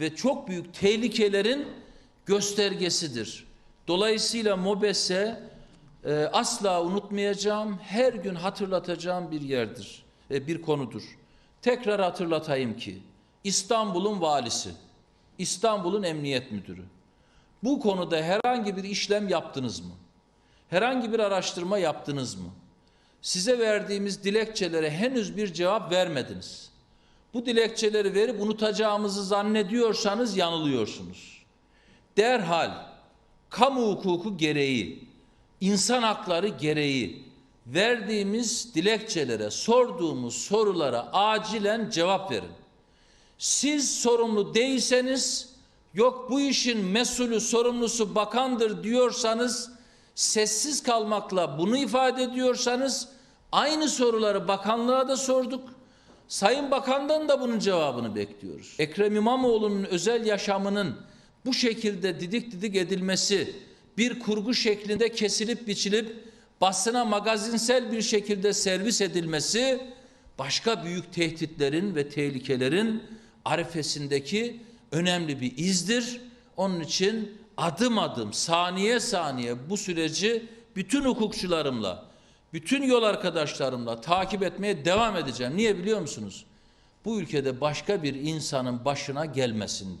ve çok büyük tehlikelerin göstergesidir. Dolayısıyla MOBESE e, asla unutmayacağım, her gün hatırlatacağım bir yerdir, e, bir konudur. Tekrar hatırlatayım ki İstanbul'un valisi, İstanbul'un emniyet müdürü. Bu konuda herhangi bir işlem yaptınız mı? Herhangi bir araştırma yaptınız mı? Size verdiğimiz dilekçelere henüz bir cevap vermediniz. Bu dilekçeleri verip unutacağımızı zannediyorsanız yanılıyorsunuz. Derhal kamu hukuku gereği, insan hakları gereği verdiğimiz dilekçelere, sorduğumuz sorulara acilen cevap verin. Siz sorumlu değilseniz, yok bu işin mesulü, sorumlusu bakandır diyorsanız, sessiz kalmakla bunu ifade ediyorsanız, aynı soruları bakanlığa da sorduk. Sayın Bakan'dan da bunun cevabını bekliyoruz. Ekrem İmamoğlu'nun özel yaşamının bu şekilde didik didik edilmesi, bir kurgu şeklinde kesilip biçilip basına magazinsel bir şekilde servis edilmesi başka büyük tehditlerin ve tehlikelerin arifesindeki önemli bir izdir. Onun için adım adım, saniye saniye bu süreci bütün hukukçularımla, bütün yol arkadaşlarımla takip etmeye devam edeceğim. Niye biliyor musunuz? Bu ülkede başka bir insanın başına gelmesin diye.